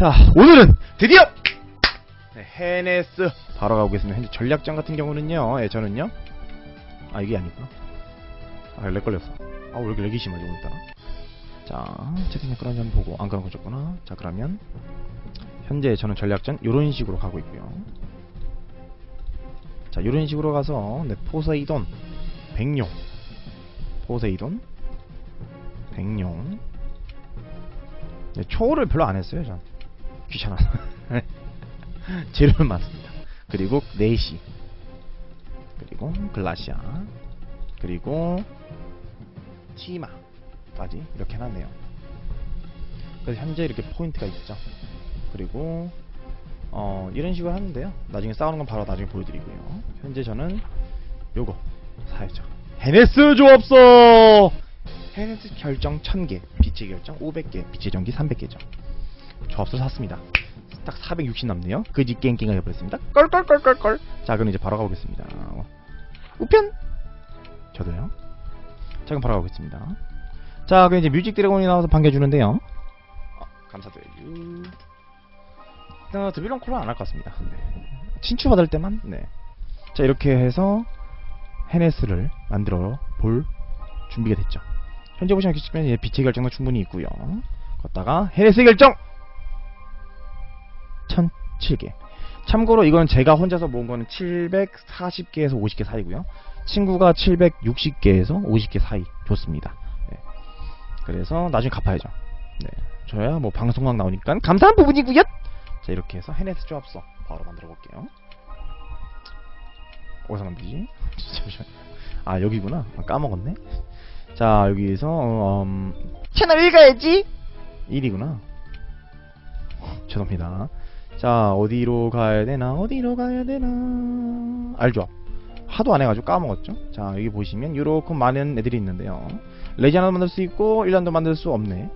자, 오늘은 드디어 네, 헤네스 바로 가보겠습니다. 현재 전략장 같은 경우는요, 예, 저는요. 아 이게 아니구나. 아, 렉 걸렸어. 아, 왜 이렇게 렉이 심하지 오늘따라. 자, 채팅 댓글 한번 보고 안 거셨구나. 자, 그러면 현재 저는 전략전 이런 식으로 가고 있고요. 자, 이런 식으로 가서 네, 포세이돈, 백룡, 포세이돈, 백룡. 네, 초를 별로 안 했어요, 전. 귀찮아. 재료는 많습니다. 그리고 네이시, 그리고 글라시아, 그리고 치마까지 이렇게 해놨네요. 그래서 현재 이렇게 포인트가 있죠. 그리고 어 이런 식으로 하는데요. 나중에 싸우는 건 바로 나중에 보여드리고요. 현재 저는 요거 사야죠. 헤네스 조합서 헤네스 결정 1000개, 빛의 결정 500개, 빛의 전기 300개죠. 조합서 샀습니다. 딱 460 남네요. 그지 깽깽하게 해버렸습니다. 껄껄껄껄껄. 자, 그럼 이제 바로 가보겠습니다. 우편. 저도요. 자, 그럼 바로 가보겠습니다. 자, 그럼 이제 뮤직 드래곤이 나와서 반겨주는데요. 아, 감사드려요. 어, 드빌런 콜은 안할 것 같습니다. 네. 친추 받을 때만. 네. 자, 이렇게 해서 헤네스를 만들어 볼 준비가 됐죠. 현재 보시면 이제 빛의 결정도 충분히 있고요. 걷다가 헤네스 결정 1007개. 참고로 이건 제가 혼자서 모은 거는 740개에서 50개 사이고요. 친구가 760개에서 50개 사이 줬습니다. 네. 그래서 나중에 갚아야죠. 네. 저야 뭐 방송각 나오니까 감사한 부분이고요. 자 이렇게 해서 헤네스 조합서 바로 만들어 볼게요. 어디서 만들지? 아 여기구나. 아, 까먹었네. 자 여기에서 어, 음, 채널 읽어야지. 1이구나. 죄송합니다. 자 어디로 가야 되나? 어디로 가야 되나? 알죠? 하도 안 해가지고 까먹었죠? 자 여기 보시면 요렇게 많은 애들이 있는데요. 레지아나도 만들 수 있고 1단도 만들 수 없네.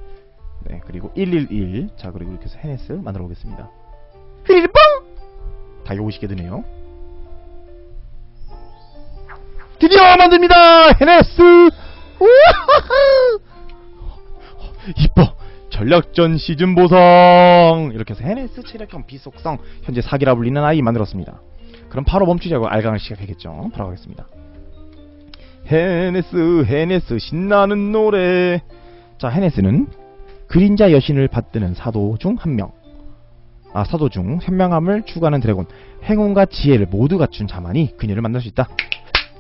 네 그리고 111 자 그리고 이렇게 해서 헤네스 만들어 보겠습니다. 흐리리뽕 다 50개 드네요. 드디어 만듭니다! 헤네스 전략전 시즌 보상 이렇게 해서 헤네스 체력형 비속성 현재 사기라 불리는 아이 만들었습니다. 그럼 바로 멈추자고 알강을 시작하겠죠. 바로 가겠습니다. 헤네스 헤네스 신나는 노래 자 헤네스는 그림자 여신을 받드는 사도 중 한 명. 아 사도 중 현명함을 추구하는 드래곤 행운과 지혜를 모두 갖춘 자만이 그녀를 만날 수 있다.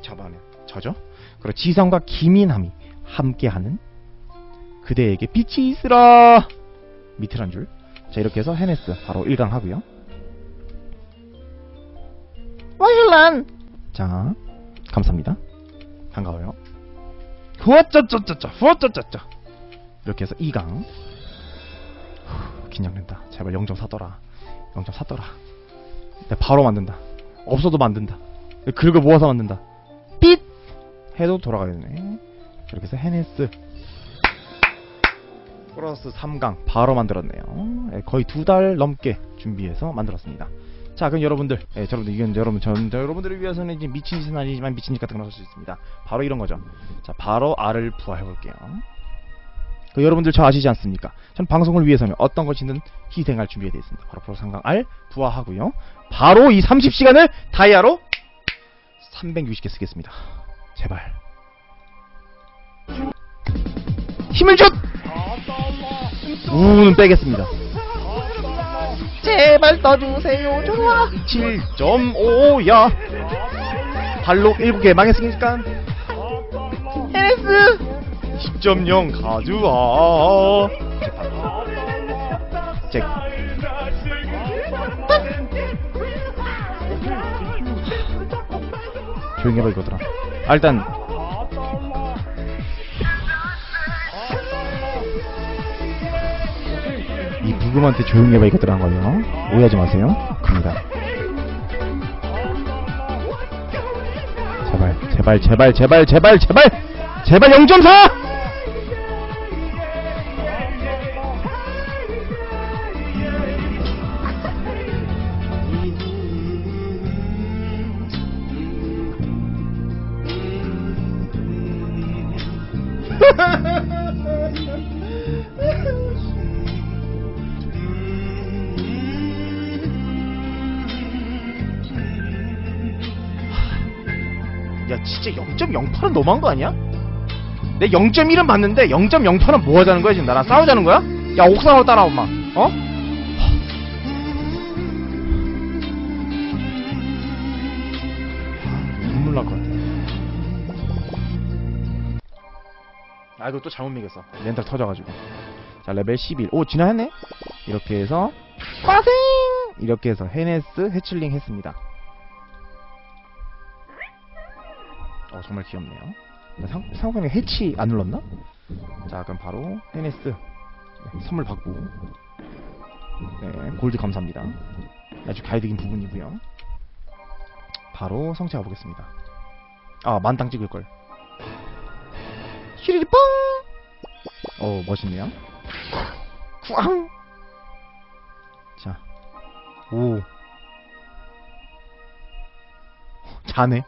저번에 저죠. 그리고 지성과 기민함이 함께하는 그대에게 빛이 있으라 한 줄. 자 이렇게 해서 헤네스 바로 1강 하고요. 와일란 자 감사합니다. 반가워요. 후어쩌쩌쩌쩌 후어쩌쩌쩌 이렇게 해서 2강 후, 긴장된다. 제발 0점 사더라. 0점 사더라. 내가 바로 만든다. 없어도 만든다. 긁어 모아서 만든다. 삐 해도 돌아가야 되네. 이렇게 해서 헤네스 플러스 3강 바로 만들었네요. 예, 거의 두 달 넘게 준비해서 만들었습니다. 자, 그럼 여러분들, 예, 여러분들 이건 여러분 전 여러분들을 위해서는 이제 미친 짓은 아니지만 미친 짓 같은 건할수 있습니다. 바로 이런 거죠. 자, 바로 R을 부활해 볼게요. 그 여러분들 저 아시지 않습니까? 전 방송을 위해서는 어떤 것이든 희생할 준비가 되어 있습니다. 바로 프로 3강 R 부활하고요. 바로 이 30시간을 다이아로 360개 쓰겠습니다. 제발. 힘을 줘! 우는 빼겠습니다. 제발 떠주세요. 좋아. 7.5야. 발로 7개 망했으니까. 헤네스 10.0 가져와. 잭. 조용히 해봐 이거더라. 아, 일단 이 부금한테 조용히 해봐 이것들 한 거예요. 오해하지 마세요. 갑니다. 제발, 제발, 제발, 제발, 제발, 제발, 제발 0.4! 진짜 0.08은 너무한 거 아니야? 내 0.1은 봤는데 0.08은 뭐 하자는 거야 지금 나랑 싸우자는 거야? 야 옥상으로 따라와 엄마 어? 눈물 날 것 같아 아 이거 또 잘못 매겼어 렌탈 터져가지고 자 레벨 11. 오 진화했네? 이렇게 해서 빠생! 이렇게 해서 헤네스 해칠링 했습니다 어 정말 귀엽네요. 나 상, 상호방에 해치 안 눌렀나? 자 그럼 바로 헤네스 네, 선물 받고. 네 골드 감사합니다. 아주 가이드긴 부분이고요. 바로 성체 가보겠습니다. 아 만땅 찍을걸. 히리리빵 어 멋있네요. 꽝! 자, 오. 자네.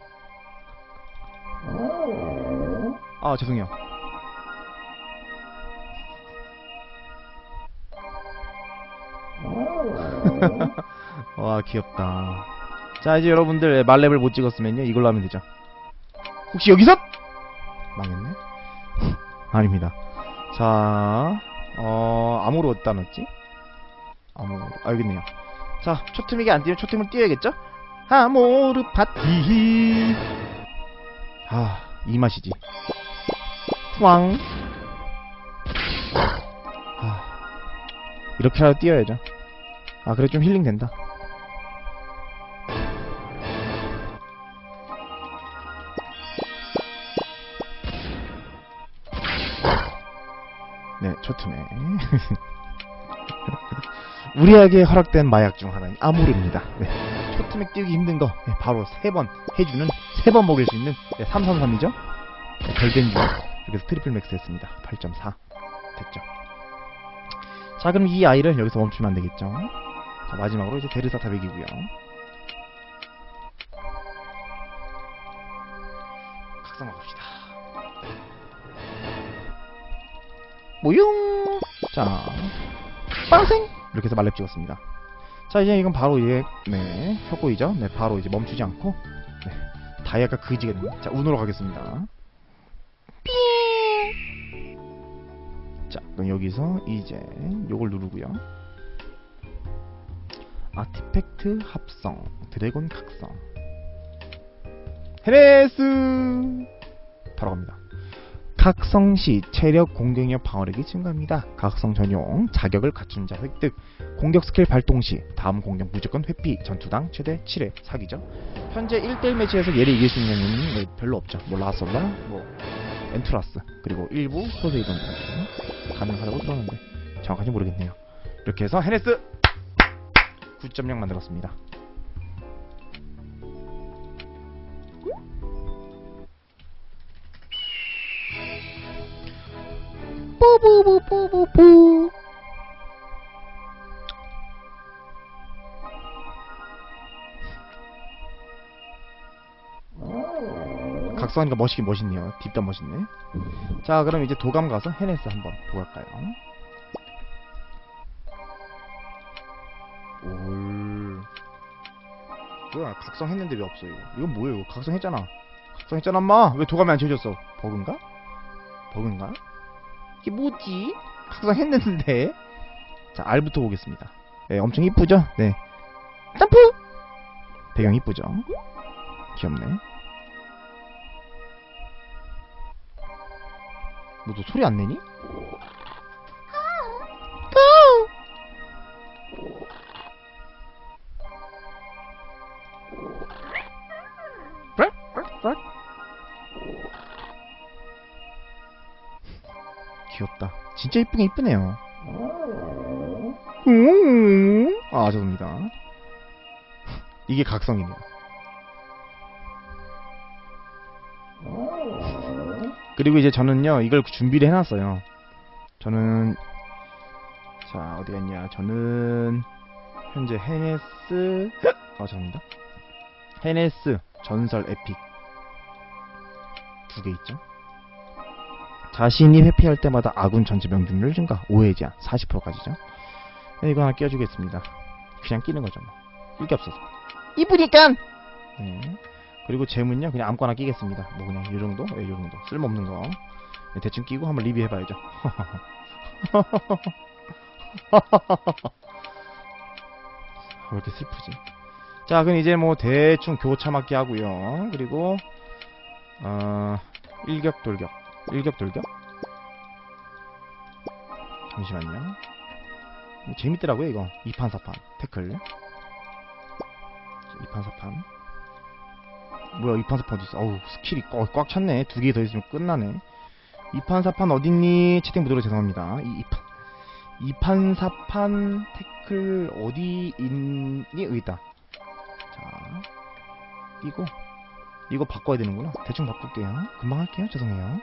아, 죄송해요. 와, 귀엽다. 자, 이제 여러분들 말렙을 못 찍었으면요. 이걸로 하면 되죠. 혹시 여기서? 망했네? 아닙니다. 자, 어, 암호로 어디다 넣었지? 여기 있네요. 자, 초트믹이 안 뛰면 초트믹을 띄워야겠죠? 아모르 파티. 아, 이 맛이지. 왕. 아, 이렇게라도 뛰어야죠. 아, 그래 좀 힐링 된다. 네, 초트맥. 우리에게 허락된 마약 중 하나인 아무르입니다. 네, 초트맥 띄우기 힘든 거 네, 바로 세 번 해주는 세 번 먹일 수 있는 네, 333이죠. 네, 중 여기서 트리플 맥스 했습니다. 8.4 됐죠. 자, 그럼 이 아이를 여기서 멈추면 안 되겠죠. 자, 마지막으로 이제 데르사 타백이고요. 각성해 봅시다. 모용! 자, 빵생! 이렇게 해서 말렙 찍었습니다. 자, 이제 이건 바로 이제, 네, 혁고이죠? 네, 바로 이제 멈추지 않고, 네, 다이아가 그지겠네. 자, 운으로 가겠습니다. 삐! 자, 그럼 여기서 이제 요걸 누르고요. 아티팩트 합성, 드래곤 각성. 헤레스! 바로 갑니다. 각성 시 체력, 공격력, 방어력이 증가합니다. 각성 전용 자격을 갖춘 자 획득. 공격 스킬 발동 시 다음 공격 무조건 회피. 전투당 최대 7회 사기죠. 현재 1대1 매치에서 얘를 이길 수 있는 뭐 별로 없죠. 뭐 라솔라, 뭐 엔투라스, 그리고 일부 포세이돈 가능하다고 들었는데 정확한지 모르겠네요. 이렇게 해서 헤네스 9.0 만들었습니다. 뽀뽀뽀뽀뽀뽀 각성하니까 멋있긴 멋있네요. 딥다 멋있네. 자, 그럼 이제 도감 가서 헤네스 한번 보고 갈까요? 올. 뭐야, 각성했는데 왜 없어, 이거? 이건 뭐예요? 각성했잖아. 각성했잖아, 엄마! 왜 도감이 안 채워졌어? 버그인가? 버그인가? 이게 뭐지? 각성했는데? 자, 알부터 보겠습니다. 네, 엄청 이쁘죠? 네. 점프! 배경 이쁘죠? 귀엽네. 너너 소리 안 내니? 귀엽다. 진짜 이쁘게 이쁘네요. 음. 아, 죄송합니다. 이게 각성이네요. 그리고 이제 저는요 이걸 준비를 해놨어요 저는 자 어디 갔냐 저는 현재 헤네스 아 죄송합니다 헤네스 전설 에픽 두 개 있죠 자신이 회피할 때마다 아군 전체 명중률 증가 5회 제한 40%까지죠. 이거 하나 끼워주겠습니다. 그냥 끼는 거죠 뭐. 일게 없어서. 이쁘니까. 네. 그리고 잼은요 그냥 아무거나 끼겠습니다. 뭐 그냥 요 정도? 예, 요 정도. 쓸모없는 거. 예, 대충 끼고 한번 리뷰해봐야죠. 왜 이렇게 슬프지? 자 그럼 이제 뭐 대충 교차 맞기 하고요. 그리고 어 일격돌격 일격 돌격? 잠시만요. 재밌더라고요 이거. 2판 4판. 태클. 2판 4판. 뭐야 2판 4판 어딨어? 어우 스킬이 꽉, 꽉 찼네. 두 개 더 있으면 끝나네. 2판 4판 어딨니? 채팅 부도로 죄송합니다. 이 2판 2판 4판 태클 어디 있니? 여기 있다. 자 이거 이거 바꿔야 되는구나. 대충 바꿀게요. 금방 할게요. 죄송해요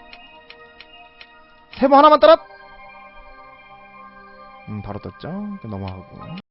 세모 하나만 따라. 음 바로 떴죠? 넘어가고